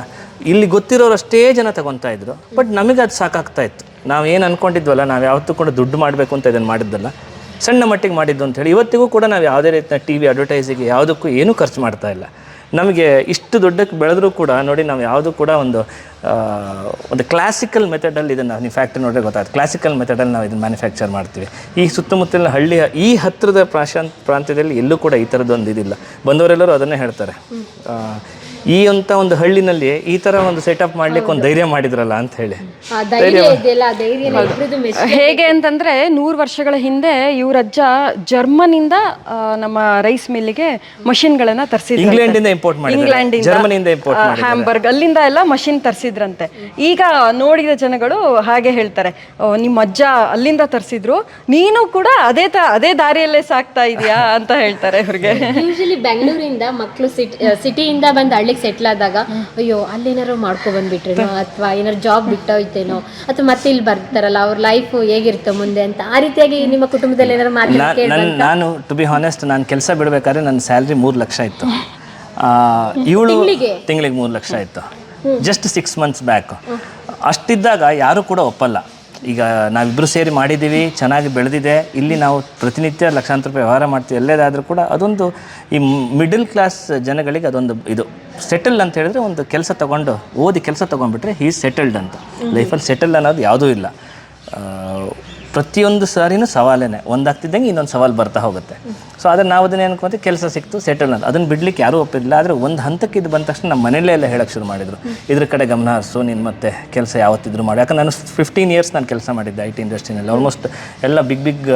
ಇಲ್ಲಿ ಗೊತ್ತಿರೋರಷ್ಟೇ ಜನ ತಗೊತಾ ಇದ್ರು. ಬಟ್ ನಮಗೆ ಅದು ಸಾಕಾಗ್ತಾ ಇತ್ತು. ನಾವು ಏನು ಅಂದ್ಕೊಂಡಿದ್ವಲ್ಲ ನಾವು ಯಾವತ್ತೂ ಕೂಡ ದುಡ್ಡು ಮಾಡಬೇಕು ಅಂತ ಇದನ್ನು ಮಾಡಿದ್ದಲ್ಲ. ಸಣ್ಣ ಮಟ್ಟಿಗೆ ಮಾಡಿದ್ದು ಅಂತ ಹೇಳಿ, ಇವತ್ತಿಗೂ ಕೂಡ ನಾವು ಯಾವುದೇ ರೀತಿಯ ಟಿ ವಿ ಅಡ್ವರ್ಟೈಸಿಗೆ ಯಾವುದಕ್ಕೂ ಏನೂ ಖರ್ಚು ಮಾಡ್ತಾ ಇಲ್ಲ. ನಮಗೆ ಇಷ್ಟು ದೊಡ್ಡಕ್ಕೆ ಬೆಳೆದರೂ ಕೂಡ ನೋಡಿ ನಾವು ಯಾವುದು ಕೂಡ ಒಂದು ಒಂದು ಕ್ಲಾಸಿಕಲ್ ಮೆಥಡಲ್ಲಿ ಇದನ್ನು ನೀವು ಫ್ಯಾಕ್ಟ್ರಿ ನೋಡಿದ್ರೆ ಗೊತ್ತಾಗುತ್ತೆ. ಕ್ಲಾಸಿಕಲ್ ಮೆಥಡಲ್ಲಿ ನಾವು ಇದನ್ನು ಮ್ಯಾನುಫ್ಯಾಕ್ಚರ್ ಮಾಡ್ತೀವಿ. ಈ ಸುತ್ತಮುತ್ತಲಿನ ಹಳ್ಳಿಯ, ಈ ಹತ್ತಿರದ ಪ್ರಾಶಾಂತ್ ಪ್ರಾಂತ್ಯದಲ್ಲಿ ಎಲ್ಲೂ ಕೂಡ ಈ ಥರದ್ದೊಂದು ಇದಿಲ್ಲ. ಬಂದವರೆಲ್ಲರೂ ಅದನ್ನೇ ಹೇಳ್ತಾರೆ. ಈ ಅಂತ ಒಂದು ಹಳ್ಳಿನಲ್ಲಿ ಈ ತರ ಒಂದು ಸೆಟಪ್ ಮಾಡ್ಲಿಕ್ಕೆ ಒಂದು ಧೈರ್ಯ ಮಾಡಿದ್ರಲ್ಲ ಅಂತ ಹೇಳಿ. ಹೇಗೆ ಅಂತಂದ್ರೆ ನೂರು ವರ್ಷಗಳ ಹಿಂದೆ ಇವ್ರಜ್ಜ ಜರ್ಮನಿಂದ ಆ, ನಮ್ಮ ರೈಸ್ ಮಿಲ್ಲಿಗೆ ಮಷಿನ್ಗಳನ್ನ ತರಿಸಿದ್ರು ಇಂಗ್ಲೆಂಡಿಂದ ಇಂಪೋರ್ಟ್ ಮಾಡಿ ಇಂಗ್ಲೆಂಡಿಂದ ಜರ್ಮನಿಯಿಂದ ಇಂಪೋರ್ಟ್ ಹ್ಯಾಂಬರ್ಗ್ ಅಲ್ಲಿಂದ ಎಲ್ಲ ಮಷಿನ್ ತರಿಸಿದ್ರಂತೆ. ಈಗ ನೋಡಿದ ಜನಗಳು ಹಾಗೆ ಹೇಳ್ತಾರೆ "ಓ, ನಿಮ್ಮ ಅಜ್ಜ ಅಲ್ಲಿಂದ ತರಿಸಿದ್ರು ನೀನು ಕೂಡ ಅದೇ ತ ಅದೇ ದಾರಿಯಲ್ಲೇ ಸಾಕ್ತಾ ಇದೀಯಾ? ಅಂತ ಹೇಳ್ತಾರೆ ಇವ್ರಿಗೆ. ಯೂಶಲಿ ಬೆಂಗಳೂರಿಂದ ಮಕ್ಕಳು ಸಿಟಿಯಿಂದ ಬಂದು ಹಳ್ಳಿಗೆ ಸೆಟ್ಲ್ ಆದಾಗ ಅಯ್ಯೋ ಅಲ್ಲೇನಾರು ಮಾಡ್ಕೊ ಬಂದ್ಬಿಟ್ರೇನೋ ಅಥವಾ ಏನಾರು ಜಾಬ್ ಬಿಟ್ಟೋಯ್ತೇನೋ ಅಥವಾ ಮತ್ತೆ ಇಲ್ಲಿ ಬರ್ತಾರಲ್ಲ ಅವ್ರ ಲೈಫ್ ಹೇಗಿರುತ್ತೆ ಮುಂದೆ? ಅಂತ ಆ ರೀತಿಯಾಗಿ ನಿಮ್ಮ ಕುಟುಂಬದಲ್ಲಿ ಏನಾರು ಮಾತು ನಾನು ನಾನು ಟು ಬಿ ಹಾನೆಸ್ಟ್ ನಾನು ಕೆಲಸ ಬಿಡಬೇಕಾದ್ರೆ ನನ್ನ ಸ್ಯಾಲ್ರಿ ಮೂರು ಲಕ್ಷ ಇತ್ತು. ಇವಳು ತಿಂಗಳಿಗೆ? ಮೂರು ಲಕ್ಷ ಇತ್ತು. ಜಸ್ಟ್ ಸಿಕ್ಸ್ ಮಂತ್ಸ್ ಬ್ಯಾಕ್ ಅಷ್ಟಿದ್ದಾಗ ಯಾರು ಕೂಡ ಒಪ್ಪಲ್ಲ. ಈಗ ನಾವಿಬ್ಬರು ಸೇರಿ ಮಾಡಿದ್ದೀವಿ, ಚೆನ್ನಾಗಿ ಬೆಳೆದಿದೆ. ಇಲ್ಲಿ ನಾವು ಪ್ರತಿನಿತ್ಯ ಲಕ್ಷಾಂತರ ರೂಪಾಯಿ ವ್ಯವಹಾರ ಮಾಡ್ತೀವಿ. ಎಲ್ಲೇದಾದರೂ ಕೂಡ ಅದೊಂದು ಈ ಮಿಡಲ್ ಕ್ಲಾಸ್ ಜನಗಳಿಗೆ ಅದೊಂದು ಇದು. ಸೆಟಲ್ ಅಂತ ಹೇಳಿದ್ರೆ ಒಂದು ಕೆಲಸ ತಗೊಂಡು, ಓದಿ ಕೆಲಸ ತೊಗೊಂಡ್ಬಿಟ್ರೆ ಈ ಸೆಟಲ್ಡ್ ಅಂತ. ಲೈಫಲ್ಲಿ ಸೆಟಲ್ ಅನ್ನೋದು ಯಾವುದೂ ಇಲ್ಲ. ಪ್ರತಿಯೊಂದು ಸಾರಿನೂ ಸವಾಲೇನೆ. ಒಂದಾಗ್ತಿದ್ದಂಗೆ ಇನ್ನೊಂದು ಸವಾಲು ಬರ್ತಾ ಹೋಗುತ್ತೆ. ಸೊ ಅದನ್ನು ನಾವು ಅದನ್ನ ಅನ್ಕೊಂತೀವಿ ಕೆಲಸ ಸಿಕ್ತು ಸೆಟಲ್ ಅಂತ ಅದನ್ನು ಬಿಡ್ಲಿಕ್ಕೆ ಯಾರೂ ಒಪ್ಪಿರಲಿಲ್ಲ. ಆದರೆ ಒಂದು ಹಂತಕ್ಕೆ ಇದು ಬಂದ ತಕ್ಷಣ ನಮ್ಮ ಮನೆಯಲ್ಲೇ ಎಲ್ಲ ಹೇಳಕ್ಕೆ ಶುರು ಮಾಡಿದರು. ಇದ್ರ ಕಡೆ ಗಮನ ಹರಿಸು, ನೀನು ಮತ್ತೆ ಕೆಲಸ ಯಾವತ್ತಿದ್ರು ಮಾಡಿ. ಯಾಕಂದ್ರೆ ನಾನು ಫಿಫ್ಟೀನ್ ಇಯರ್ಸ್ ನಾನು ಕೆಲಸ ಮಾಡಿದ್ದೆ ಐ ಟಿ ಇಂಡಸ್ಟ್ರಿನಲ್ಲಿ ಆಲ್ಮೋಸ್ಟ್ ಎಲ್ಲ big big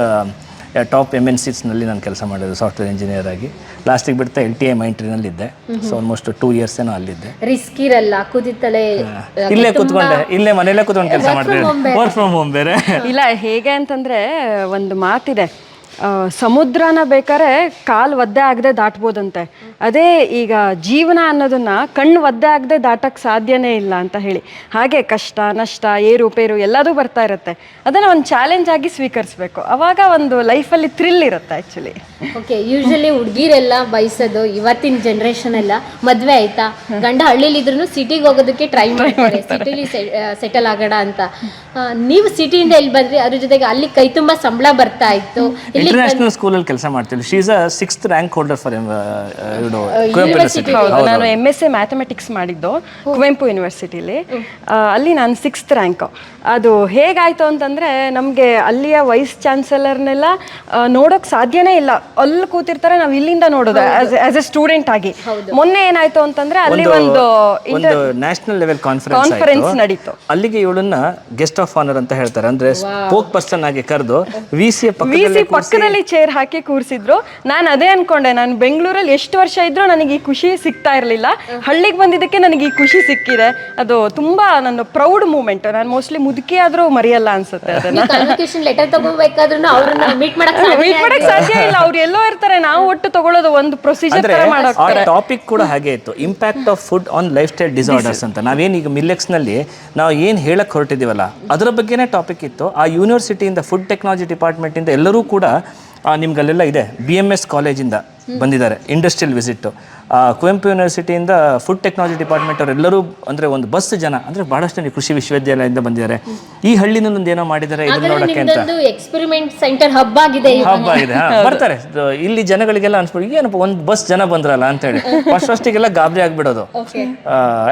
top M N ಸಿಸ್ನಲ್ಲಿ ನಾನು ಕೆಲಸ ಮಾಡಿದ್ದು ಸಾಫ್ಟ್ವೇರ್ ಇಂಜಿನಿಯರ್ ಆಗಿ. ಲಾಸ್ಟಿಗೆ ಬಿಡ್ತಾ ಎಲ್ ಟಿ ಐ ಮೈಂಟ್ರಿನಲ್ಲಿದ್ದೆ ಸೊ ಆಲ್ಮೋಸ್ಟ್ ಟೂ ಇಯರ್ಸ್ ಏನೋ ಅಲ್ಲಿದ್ದೆ. ರಿಸ್ಕ್ ಇರಲ್ಲ ಕುದಿತಲೆ ಇಲ್ಲೇ ಕೂತ್ಕೊಂಡೆ. ಇಲ್ಲೇ ಮನೆಯಲ್ಲೇ ಕೂತ್ಕೊಂಡು ಕೆಲಸ ಮಾಡ್ತಿದ್ದೆ ವರ್ಕ್ ಫ್ರಮ್ ಹೋಮ್ ಬೇರೆ. ಇಲ್ಲ ಹೇಗೆ ಅಂತಂದ್ರೆ ಒಂದು ಮಾತಿದೆ. ಸಮುದ್ರನ ಬೇಕಾದ್ರೆ ಕಾಲು ಒದ್ದೆ ಆಗದೆ ದಾಟ್ಬೋದಂತೆ. ಅದೇ ಈಗ ಜೀವನ ಅನ್ನೋದನ್ನ ಕಣ್ಣು ಒದ್ದೆ ಆಗದೆ ದಾಟಕ್ಕೆ ಸಾಧ್ಯನೇ ಇಲ್ಲ ಅಂತ ಹೇಳಿ. ಹಾಗೆ ಕಷ್ಟ ನಷ್ಟ ಏರುಪೇರು ಎಲ್ಲದೂ ಬರ್ತಾ ಇರುತ್ತೆ. ಅದನ್ನ ಒಂದು ಚಾಲೆಂಜ್ ಆಗಿ ಸ್ವೀಕರಿಸಬೇಕು. ಅವಾಗ ಒಂದು ಲೈಫಲ್ಲಿ ಥ್ರಿಲ್ ಇರುತ್ತೆ ಆ್ಯಕ್ಚುಲಿ ಓಕೆ ಯೂಶಲಿ ಹುಡುಗಿರೆಲ್ಲ ಬಯಸೋದು ಇವತ್ತಿನ ಜನರೇಷನ್ ಎಲ್ಲ ಮದ್ವೆ ಆಯ್ತಾ? ಗಂಡ ಹಳ್ಳಿಲಿ ಇದ್ರು ಸಿಟಿಗೆ ಹೋಗೋದಕ್ಕೆ ಟ್ರೈ ಮಾಡ್ತಾರೆ. ಸಿಟಿಲಿ ಸೆಟಲ್ ಆಗೋಣ ಅಂತ. ನೀವು ಸಿಟಿಯಿಂದ ಇಲ್ಲಿ ಬಂದ್ರಿ? ಅದ್ರ ಜೊತೆಗೆ ಅಲ್ಲಿ ಕೈ ತುಂಬಾ ಸಂಬಳ ಬರ್ತಾ ಇತ್ತು. ಇಲ್ಲಿ ಇಂಟರ್ನ್ಯಾಷನಲ್ ಸ್ಕೂಲಲ್ಲಿ ಕೆಲಸ ಮಾಡ್ತೀವಿ she's a sixth rank holder for Kuvempu university ಹೌದು ನಾನು ಎಂ ಎಸ್ ಎ ಮ್ಯಾಥಮೆಟಿಕ್ಸ್ ಮಾಡಿದ್ದು ಕುವೆಂಪು ಯೂನಿವರ್ಸಿಟಿಲಿ ಆ, ಅಲ್ಲಿ ನಾನು ಸಿಕ್ಸ್ತ್ ರ್ಯಾಂಕ್ ಅದು ಹೇಗಾಯ್ತು ಅಂತಂದ್ರೆ ನಮಗೆ ಅಲ್ಲಿಯ ವೈಸ್ ಚಾನ್ಸಲರ್ನೆಲ್ಲ ನೋಡೋಕೆ ಸಾಧ್ಯನೇ ಇಲ್ಲ. ಅಲ್ಲಿ ಕೂತಿರ್ತಾರೆ ನಾವು ಇಲ್ಲಿಂದ ನೋಡೋದು ಆಸ್ ಎ ಸ್ಟೂಡೆಂಟ್ ಆಗಿ. ಮೊನ್ನೆ ಏನಾಯ್ತು ಅಂತಂದ್ರೆ ಅಲ್ಲಿ ಒಂದು ಒಂದು ನ್ಯಾಷನಲ್ ಲೆವೆಲ್ ಕಾನ್ಫರೆನ್ಸ್ ಕಾನ್ಫರೆನ್ಸ್ ನಡೀತು. ಅಲ್ಲಿಗೆ ಇವಳನ್ನ ಗೆಸ್ಟ್ ಆಫ್ ಆನರ್ ಅಂತ ಹೇಳ್ತಾರೆ. ಅಂದ್ರೆ ಸ್ಪೋಕ್ ಪರ್ಸನ್ ಆಗಿ ಕರೆದು ವಿ ಸಿ ವಿ ಪಕ್ಕದಲ್ಲಿ ಪಕ್ಕದಲ್ಲಿ ಚೇರ್ ಹಾಕಿ ಕೂರಿಸಿದ್ರು. ನಾನು ಅದೇ ಅನ್ಕೊಂಡೆ ನಾನು ಬೆಂಗಳೂರಲ್ಲಿ ಎಷ್ಟು ವರ್ಷ ಇದ್ರೂ ನನಗೆ ಈ ಖುಷಿ ಸಿಗ್ತಾ ಇರಲಿಲ್ಲ. ಹಳ್ಳಿಗೆ ಬಂದಿದ್ದಕ್ಕೆ ನನಗೆ ಈ ಖುಷಿ ಸಿಕ್ಕಿದೆ. ಅದು ತುಂಬಾ ನನ್ನ ಪ್ರೌಡ್ ಮೂಮೆಂಟ್ ನಾನು ಮೋಸ್ಟ್ಲಿ ಮುದುಕಿ ಆದ್ರೂ ಮರೆಯಲ್ಲ ಅನ್ಸುತ್ತೆ ಅದನ್ನ. ಕಾನ್ವೊಕೇಶನ್ ಲೆಟರ್ ತಗೋಬೇಕಾದ್ರೂ ಅವ್ರನ್ನ ಮೀಟ್ ಮಾಡಕ್ ವೇಟ್ ಮಾಡಕ್ ಸಾಧ್ಯ ಇಲ್ಲ. ಅವ್ರು ಎಲ್ಲೋ ಇರ್ತಾರೆ. ನಾವು ಒಟ್ಟು ತಗೊಳ್ಳೋದು ಒಂದು ಪ್ರೊಸೀಜರ್ ತರ ಆ ಮಾಡೋಕೆ ಟಾಪಿಕ್ ಕೂಡ ಹಾಗೆ ಇತ್ತು. Impact of food on lifestyle disorders ಅಂತ. ನಾವೇನು ಈಗ ಮಿಲ್ಲೆಕ್ಸ್ನಲ್ಲಿ ನಾವು ಏನು ಹೇಳಕ್ ಹೊರಟಿದೀವಲ್ಲ ಅದರ ಬಗ್ಗೆನೇ ಟಾಪಿಕ್ ಇತ್ತು. ಆ ಯೂನಿವರ್ಸಿಟಿಯಿಂದ ಫುಡ್ ಟೆಕ್ನಾಲಜಿ ಡಿಪಾರ್ಟ್ಮೆಂಟ್ ಇಂದ ಎಲ್ಲರೂ ಕೂಡ ನಿಮ್ಗಲ್ಲೆಲ್ಲ ಇದೆ. ಬಿ ಎಂ ಎಸ್ ಕಾಲೇಜಿಂದ ಬಂದಿದ್ದಾರೆ ಇಂಡಸ್ಟ್ರಿಯಲ್ ವಿಸಿಟ್ ಕುವೆಂಪು ಯೂನಿವರ್ಸಿಟಿಯಿಂದ ಫುಡ್ ಟೆಕ್ನಾಲಜಿ ಡಿಪಾರ್ಟ್ಮೆಂಟ್ ಅವರೆಲ್ಲರೂ ಅಂದ್ರೆ ಒಂದು ಬಸ್ ಜನ ಅಂದ್ರೆ ಬಹಳಷ್ಟು ಕೃಷಿ ವಿಶ್ವವಿದ್ಯಾಲಯದಿಂದ ಬಂದಿದ್ದಾರೆ. ಈ ಹಳ್ಳಿನಲ್ಲಿ ಏನೋ ಮಾಡಿದ್ದಾರೆ ಇದನ್ನ ನೋಡಕ್ಕೆ ಅಂತ. ಎಕ್ಸ್ಪೆರಿಮೆಂಟ್ ಸೆಂಟರ್ ಹಬ್ ಆಗಿದೆ ಹಬ್ ಆಗಿದೆ ಬರ್ತಾರೆ. ಇಲ್ಲಿ ಜನಗಳಿಗೆಲ್ಲ ಅನ್ಸ್ಬಿಟ್ಟು ಏನಪ್ಪ ಒಂದ್ ಬಸ್ ಜನ ಬಂದ್ರಲ್ಲ ಅಂತ ಹೇಳಿ ಫಸ್ಟ್ ಫಸ್ಟಿಗೆಲ್ಲ ಗಾಬರಿ ಆಗ್ಬಿಡೋದು.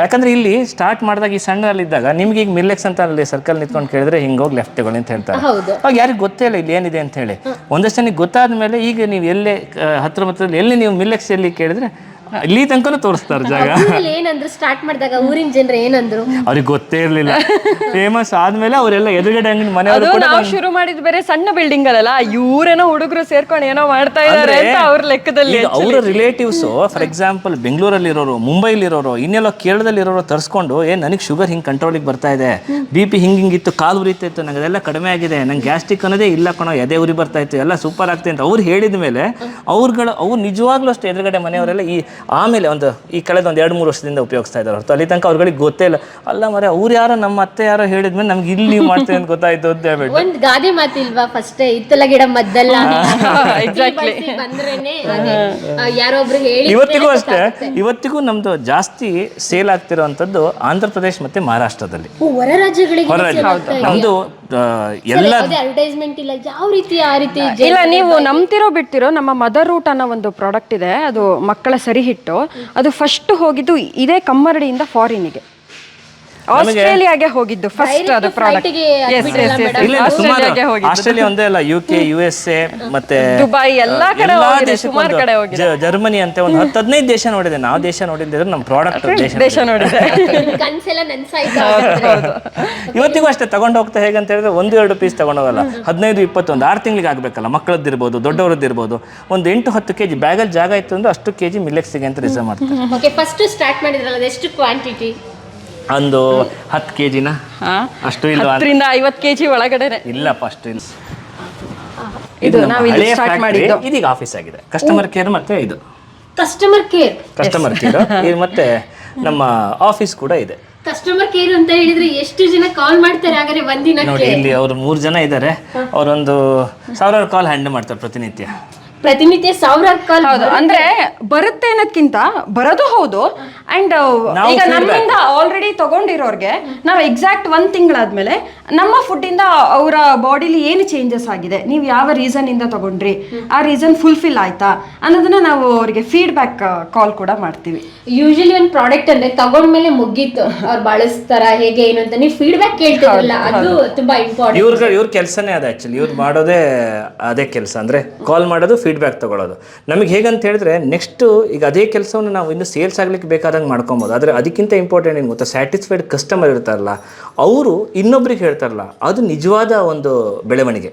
ಯಾಕಂದ್ರೆ ಇಲ್ಲಿ ಸ್ಟಾರ್ಟ್ ಮಾಡಿದಾಗ ಈ ಸಣ್ಣಲ್ಲಿದ್ದಾಗ ನಿಮ್ಗೆ ಈಗ ಮಿಲ್ಲೆಕ್ಸ್ ಅಂತ ಅಲ್ಲಿ ಸರ್ಕಲ್ ನಿಂತ್ಕೊಂಡು ಕೇಳಿದ್ರೆ ಹಿಂಗೆ ಹೋಗಿ ಲೆಫ್ಟ್ ತಗೊಳ್ಳಿ ಅಂತ ಹೇಳ್ತಾರೆ. ಅವಾಗ ಯಾರಿಗೂ ಗೊತ್ತೇ ಇಲ್ಲ ಇಲ್ಲಿ ಏನಿದೆ ಅಂತ ಹೇಳಿ. ಒಂದಷ್ಟು ಜನಕ್ಕೆ ಗೊತ್ತಾದ ಮೇಲೆ ಈಗ ನೀವು ಎಲ್ಲೇ ಹತ್ರ ಹತ್ರ ಎಲ್ಲಿ ನೀವು ಮಿಲ್ಲೆಕ್ಸ್ ಎಲ್ಲಿ ಕೇಳಿದ್ರೆ ಇಲ್ಲಿ ತನಕನೂ ತೋರಿಸ್ತಾರೆ ಜಾಗ. ಏನಂದ್ರು ಸ್ಟಾರ್ಟ್ ಮಾಡಿದಾಗ ಊರಿನ ಜನರು ಏನಂದ್ರು? ಅವ್ರಿಗೆ ಗೊತ್ತೇ ಇರ್ಲಿಲ್ಲ. ಫೇಮಸ್ ಆದ್ಮೇಲೆ ಅವರೆಲ್ಲ ಎದುರುಗಡೆ ಅಂಗಡಿ ಮನೆಯವರು ಅದು ನಾವು ಶುರು ಮಾಡಿದ್ ಬೇರೆ ಸಣ್ಣ ಬಿಲ್ಡಿಂಗ್ ಅಲ್ಲ ಇವರೇನೋ ಹುಡುಗರು ಸೇರ್ಕೊಂಡು ಏನೋ ಮಾಡ್ತಾ ಇದಾರೆ ಅಂತ ಅವ್ರ ಲೆಕ್ಕದಲ್ಲಿ ಈಗ ಅವರ ರಿಲೇಟಿವ್ಸ್ ಫಾರ್ ಎಕ್ಸಾಂಪಲ್ ಬೆಂಗಳೂರಲ್ಲಿ ಇರೋರು ಮುಂಬೈಲಿ ಇರೋರು ಇನ್ನೆಲ್ಲೋ ಕೇರಳದಲ್ಲಿ ಇರೋರು ತರಿಸ್ಕೊಂಡು ಏ ನನಗೆ ಶುಗರ್ ಹಿಂಗೆ ಕಂಟ್ರೋಲಿಗೆ ಬರ್ತಾ ಇದೆ. ಬಿ ಪಿ ಹಿಂಗೆ ಹಿಂಗಿತ್ತು ಕಾಲು ಉರಿತಾ ಇತ್ತು ನಂಗೆ ಅದೆಲ್ಲ ಕಡಿಮೆ ಆಗಿದೆ. ನಂಗೆ ಗ್ಯಾಸ್ಟ್ರಿಕ್ ಅನ್ನೋದೇ ಇಲ್ಲ ಕಣೋ ಎದೆ ಉರಿ ಬರ್ತಾ ಇತ್ತು ಎಲ್ಲ ಸೂಪರ್ ಆಗ್ತದೆ ಅಂತ ಅವ್ರು ಹೇಳಿದ ಮೇಲೆ ಅವ್ರುಗಳು ಅವ್ರು ನಿಜವಾಗ್ಲೂ ಅಷ್ಟು ಎದುರುಗಡೆ ಮನೆಯವರೆಲ್ಲ ಈ ಆಮೇಲೆ ಒಂದು ಈ ಕಳೆದ ಒಂದು ಎರಡು ಮೂರು ವರ್ಷದಿಂದ ಉಪಯೋಗಿಸ್ತಾ ಇದ್ದಾರೆ. ಹೊರತು ಅಲ್ಲಿ ತನಕ ಅವ್ರುಗಳಿಗೆ ಗೊತ್ತೇ ಇಲ್ಲ. ಅಲ್ಲ ಮರೆ ಅವ್ರು ಯಾರೋ ನಮ್ಮ ಅತ್ತೆ ಯಾರೋ ಹೇಳಿದ್ಮೇಲೆ ನಮ್ಗೆ ಇಲ್ಲಿ ಮಾಡ್ತೀವಿ ಅಂತ ಗೊತ್ತಾಯ್ತು ಅಂತ ಹೇಳ್ಬಿಟ್ಟು. ಒಂದ್ ಗಾದೆ ಮಾತಿಲ್ವಾ ಫಸ್ಟ್ ಇತ್ತಲ ಗಿಡ ಮದ್ದಲ್ಲ? ಎಕ್ಸಾಕ್ಟ್ಲಿ ಬಂದ್ರೇನೆ ಅದೇ, ಆ, ಯಾರೋ ಒಬ್ರು ಹೇಳಿ ಇವತ್ತಿಗೂ ಅಷ್ಟೇ ಇವತ್ತಿಗೂ ನಮ್ದು ಜಾಸ್ತಿ ಸೇಲ್ ಆಗ್ತಿರೋವಂಥದ್ದು ಆಂಧ್ರ ಪ್ರದೇಶ್ ಮತ್ತೆ ಮಹಾರಾಷ್ಟ್ರದಲ್ಲಿ. ಓ, ಹೊರ ರಾಜ್ಯಗಳಿಗೆ ಹೊರ ರಾಜ್ಯ. ನಮ್ದು ಎಲ್ಲ ಅಡ್ವರ್ಟೈಸ್ಮೆಂಟ್ ಇಲ್ಲ ಯಾವ ರೀತಿ ಆ ರೀತಿ ಇಲ್ಲ ನೀವು ನಂಬ್ತಿರೋ ಬಿಡ್ತಿರೋ ನಮ್ಮ ಮದರ್ ರೂಟ್ ಅನ್ನೋ ಒಂದು ಪ್ರಾಡಕ್ಟ್ ಇದೆ ಅದು ಮಕ್ಕಳ ಸರಿ ಹಿಟ್ಟು ಅದು ಫಸ್ಟ್ ಹೋಗಿದ್ದು ಇದೇ ಕಮ್ಮರಡಿಯಿಂದ ಫಾರಿನಿಗೆ ಆಸ್ಟ್ರೇಲಿಯಾಗೆ ಹೋಗಿದ್ದು ಫಸ್ಟ್ ಅದು ಪ್ರಾಡಕ್ಟ್? ಇಲ್ಲ ಇಲ್ಲ, ಸುಮಾರು. ಆಸ್ಟ್ರೇಲಿಯಾಗೆ ಹೋಗಿದ್ದು. ಆಸ್ಟ್ರೇಲಿಯಾ ಒಂದೇ ಅಲ್ಲ U K U S A ಮತ್ತೆ ದುಬೈ ಎಲ್ಲಾ ಕಡೆ ಎಲ್ಲಾ ಹೋಗಿದೆ, ಸುಮಾರು ಒಂದು ಕಡೆ ಹೋಗಿದೆ. ಜ- ಜರ್ಮನಿ ಅಂತ ಒಂದು ಹತ್ತು ಹದಿನೈದು ದೇಶ ನೋಡಿದೆ. ನಾವು ದೇಶ ನೋಡಿದ್ರೆ ನಮ್ಮ ಪ್ರಾಡಕ್ಟ್ ದೇಶ ದೇಶ ನೋಡಿದೆ. ಕನ್ಸೆಲ್ಲ ನನ್ಸಾಯ್ತು ಇವತ್ತಿಗೂ ಅಷ್ಟೇ ತಗೊಂಡು ಹೋಗ್ತಾ ಹೇಗೆ ಅಂತ ಹೇಳಿದ್ರೆ ಒಂದು ಎರಡು ಪೀಸ್ ತಗೊಂಡೋಗಲ್ಲ ಹದಿನೈದು ಇಪ್ಪತ್ತೊಂದು ಆರು ತಿಂಗಳಿಗೆ ಆಗಬೇಕಲ್ಲ ಮಕ್ಕಳದ್ದಿರ್ಬೋದು ದೊಡ್ಡವರದ್ದಿರ್ಬೋದು. ಒಂದು ಎಂಟು ಹತ್ತು ಕೆ ಜಿ ಬ್ಯಾಗಲ್ಲಿ ಜಾಗ ಇತ್ತು ಅಂದ್ರೆ ಅಷ್ಟು ಕೆ ಜಿ ಮಿಲೆಕ್ಸಿಗೆ ಅಂತ ರಿಸರ್ವ್ ಮಾಡ್ತಾರೆ. ಓಕೆ ಫಸ್ಟ್ ಸ್ಟಾರ್ಟ್ ಮಾಡಿದ್ರಲ್ಲ ಅದೆಷ್ಟು ಕ್ವಾಂಟಿಟಿ ಒಂದು ಹತ್ತು ಕೆ ಜಿನ ಅಷ್ಟು ಇಲ್ಲ ಹತ್ತರಿಂದ ಐವತ್ತು ಕೆಜಿ ಒಳಗಡೆ ಇಲ್ಲಪ್ಪ ಅಷ್ಟು ಇಲ್ಲ. ಇದು ನಾವು ಇಲ್ಲಿ ಹಳೆಯ ಸ್ಟಾರ್ಟ್ factory, ಮಾಡಿದ್ದು. ಇದೀಗ ಆಫೀಸ್ ಆಗಿದೆ. ಕಸ್ಟಮರ್ ಕೇರ್ ಮತ್ತೆ ಇದು. ಕಸ್ಟಮರ್ ಕೇರ್ ಕಸ್ಟಮರ್ ಕೇರ್ ಮತ್ತೆ ನಮ್ಮ ಆಫೀಸ್ ಕೂಡ ಇದೆ. ಕಸ್ಟಮರ್ ಕೇರ್ ಅಂತ ಹೇಳಿದ್ರೆ ಎಷ್ಟು ಜನ ಕಾಲ್ ಮಾಡ್ತಾರೆ ಹಾಗಾದ್ರೆ ನೋಡಿ ಒಂದಿನಕ್ಕೆ ಇಲ್ಲಿ ಅವರು ಮೂರು ಜನ ಇದ್ದಾರೆ ಅವರೊಂದು ಸಾವಿರಾರು ಕಾಲ್ ಹ್ಯಾಂಡಲ್ ಮಾಡ್ತಾರೆ ಪ್ರತಿನಿತ್ಯ. ಪ್ರತಿನಿತ್ಯ ಸಾವಿರಾರು ಕಾಲ್ ಹೌದು ಅಂದ್ರೆ ಬರುತ್ತೆ ಅನ್ನೋದ್ಕಿಂತ ಬರೋದು ಹೌದು. ಅಂಡ್ ನಾವು ಈಗ ನಮ್ಮಿಂದ ಆಲ್ರೆಡಿ ತಗೊಂಡಿರೋರ್ಗೆ ನಾವು ಎಕ್ಸಾಕ್ಟ್ ಒಂದ್ ತಿಂಗಳಾದ್ಮೇಲೆ ನಮ್ಮ ಫುಡ್ ಇಂದ ಅವರ ಬಾಡಿಲಿ ಏನು ಚೇಂಜಸ್ ಆಗಿದೆ ನೀವು ಯಾವ ರೀಸನ್ ಇಂದ ತಗೊಂಡ್ರಿ ಆ ರೀಸನ್ ಫುಲ್ಫಿಲ್ ಆಯ್ತಾ ಅನ್ನೋದನ್ನ ನಾವು ಅವ್ರಿಗೆ ಫೀಡ್ಬ್ಯಾಕ್ ಕಾಲ್ ಕೂಡ ಮಾಡ್ತೀವಿ. ಯೂಶಲಿ ಒಂದು ಪ್ರಾಡಕ್ಟ್ ಅಂದ್ರೆ ತಗೊಂಡ್ಮೇಲೆ ಮುಗೀತು ಅವ್ರು ಬಳಸ್ತಾರ ಹೇಗೆ ಏನು ಅಂತ ನೀವು ಫೀಡ್ಬ್ಯಾಕ್ ಕೇಳ್ತಿರಲ್ಲ ಅದು ತುಂಬಾ ಇಂಪಾರ್ಟೆಂಟ್ ಇವ್ರ ಇವ್ರ ಕೆಲಸನೇ ಅದ ಆಕ್ಚುಲಿ ಇವ್ರು ಮಾಡೋದೇ ಅದೇ ಕೆಲಸ ಅಂದ್ರೆ ಕಾಲ್ ಮಾಡೋದು ಫೀಡ್ಬ್ಯಾಕ್ ತಗೊಳ್ಳೋದು ನಮಗೆ ಹೇಗಂತ ಹೇಳಿದ್ರೆ ನೆಕ್ಸ್ಟ್ ಈಗ ಅದೇ ಕೆಲಸವನ್ನು ನಾವು ಇನ್ನು ಸೇಲ್ಸ್ ಆಗ್ಲಿಕ್ಕೆ ಬೇಕಾದಂಗೆ ಮಾಡ್ಕೊಬೋದು. ಆದರೆ ಅದಕ್ಕಿಂತ ಇಂಪಾರ್ಟೆಂಟ್ ಏನು ಗೊತ್ತಾ? ಸ್ಯಾಟಿಸ್ಫೈಡ್ ಕಸ್ಟಮರ್ ಇರ್ತಾರಲ್ಲ ಅವರು ಇನ್ನೊಬ್ರಿಗೆ ಹೇಳ್ತಾರಲ್ಲ ಅದು ನಿಜವಾದ ಒಂದು ಬೆಳವಣಿಗೆ.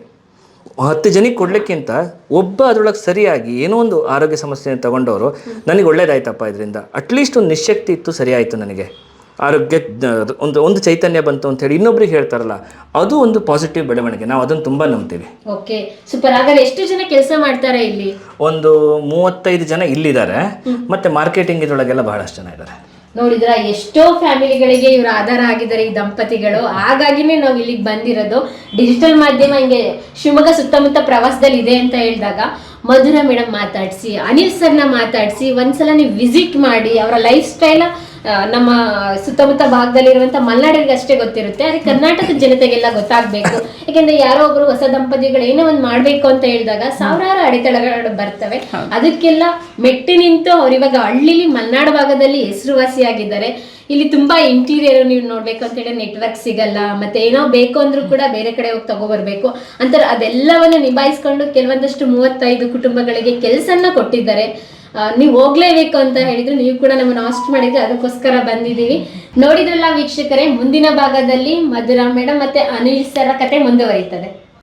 ಹತ್ತು ಜನಕ್ಕೆ ಕೊಡ್ಲಿಕ್ಕಿಂತ ಒಬ್ಬ ಅದರೊಳಗೆ ಸರಿಯಾಗಿ ಏನೋ ಒಂದು ಆರೋಗ್ಯ ಸಮಸ್ಯೆಯನ್ನು ತಗೊಂಡವರು ನನಗೆ ಒಳ್ಳೇದಾಯ್ತಪ್ಪ ಇದರಿಂದ. ಅಟ್ಲೀಸ್ಟ್ ಒಂದು ನಿಶಕ್ತಿ ಇತ್ತು ಸರಿಯಾಯಿತು ನನಗೆ. ಆರೋಗ್ಯ ಒಂದು ಒಂದು ಚೈತನ್ಯ ಬಂತು ಅಂತ ಹೇಳಿ ಇನ್ನೊಬ್ರಿಗೆ ಹೇಳ್ತಾರಲ್ಲ ಅದು ಒಂದು ಪಾಸಿಟಿವ್ ಬೆಳವಣಿಗೆ. ನಾವು ಅದನ್ನು ತುಂಬಾ ನಂಬ್ತೀವಿ. ಓಕೆ ಸೂಪರ್ ಹಾಗಾದ್ರೆ ಎಷ್ಟು ಜನ ಕೆಲಸ ಮಾಡ್ತಾರೆ ಇಲ್ಲಿ? ಒಂದು ಮೂವತ್ತೈದು ಜನ ಇಲ್ಲಿದ್ದಾರೆ. ಮತ್ತೆ ಮಾರ್ಕೆಟಿಂಗ್ ಇದರೊಳಗೆಲ್ಲ ಬಹಳಷ್ಟು ಜನ ಇದ್ದಾರೆ. ನೋಡಿದ್ರ ಎಷ್ಟೋ ಫ್ಯಾಮಿಲಿಗಳಿಗೆ ಇವರು ಆಧಾರ ಆಗಿದ್ದಾರೆ ಈ ದಂಪತಿಗಳು. ಹಾಗಾಗಿನೇ ನಾವು ಇಲ್ಲಿಗೆ ಬಂದಿರೋದು. ಡಿಜಿಟಲ್ ಮಾಧ್ಯಮ ಹಿಂಗೆ ಶಿವಮೊಗ್ಗ ಸುತ್ತಮುತ್ತ ಪ್ರವಾಸದಲ್ಲಿ ಇದೆ ಅಂತ ಹೇಳಿದಾಗ ಮಧುರ ಮೇಡಮ್ ಮಾತಾಡಿಸಿ ಅನಿಲ್ ಸರ್ನ ಮಾತಾಡಿಸಿ ಒಂದ್ಸಲ ನೀವು ವಿಸಿಟ್ ಮಾಡಿ ಅವರ ಲೈಫ್ ಸ್ಟೈಲ್ ನಮ್ಮ ಸುತ್ತಮುತ್ತ ಭಾಗದಲ್ಲಿರುವಂತ ಮಲೆನಾಡಿಗೆ ಅಷ್ಟೇ ಗೊತ್ತಿರುತ್ತೆ. ಅದೇ ಕರ್ನಾಟಕದ ಜನತೆಗೆಲ್ಲ ಗೊತ್ತಾಗ್ಬೇಕು. ಯಾಕೆಂದ್ರೆ ಯಾರೋ ಒಬ್ರು ಹೊಸ ದಂಪತಿಗಳು ಏನೋ ಒಂದ್ ಮಾಡ್ಬೇಕು ಅಂತ ಹೇಳಿದಾಗ ಸಾವಿರಾರು ಅಡೆತಡೆಗಳು ಬರ್ತವೆ. ಅದಕ್ಕೆಲ್ಲ ಮೆಟ್ಟಿ ನಿಂತು ಅವ್ರು ಇವಾಗ ಹಳ್ಳಿಲಿ ಮಲೆನಾಡು ಭಾಗದಲ್ಲಿ ಹೆಸರುವಾಸಿಯಾಗಿದ್ದಾರೆ ಇಲ್ಲಿ ತುಂಬಾ ಇಂಟೀರಿಯರ್ ನೀವು ನೋಡ್ಬೇಕು ಅಂತ ಹೇಳಿ ನೆಟ್ವರ್ಕ್ ಸಿಗಲ್ಲ. ಮತ್ತೆ ಏನೋ ಬೇಕು ಅಂದ್ರೂ ಕೂಡ ಬೇರೆ ಕಡೆ ಹೋಗಿ ತಗೋಬರ್ಬೇಕು. ಅಂತ ಅದೆಲ್ಲವನ್ನು ನಿಭಾಯಿಸ್ಕೊಂಡು ಕೆಲವೊಂದಷ್ಟು ಮೂವತ್ತೈದು ಕುಟುಂಬಗಳಿಗೆ ಕೆಲಸನ್ನ ಕೊಟ್ಟಿದ್ದಾರೆ. ನೀವು ಹೋಗ್ಲೇಬೇಕು ಅಂತ ಹೇಳಿದ್ರು, ನೀವು ಕೂಡ ನಮ್ಮನ್ನು ಆಸ್ಟ್ ಮಾಡಿದ್ರೆ ಅದಕ್ಕೋಸ್ಕರ ಬಂದಿದ್ದೀವಿ. ನೋಡಿದ್ರಲ್ಲ ವೀಕ್ಷಕರೇ, ಮುಂದಿನ ಭಾಗದಲ್ಲಿ ಮಧುರಾ ಮೇಡಮ್ ಮತ್ತೆ ಅನಿಲ್ ಸರ ಕತೆ ಮುಂದುವರಿತದೆ.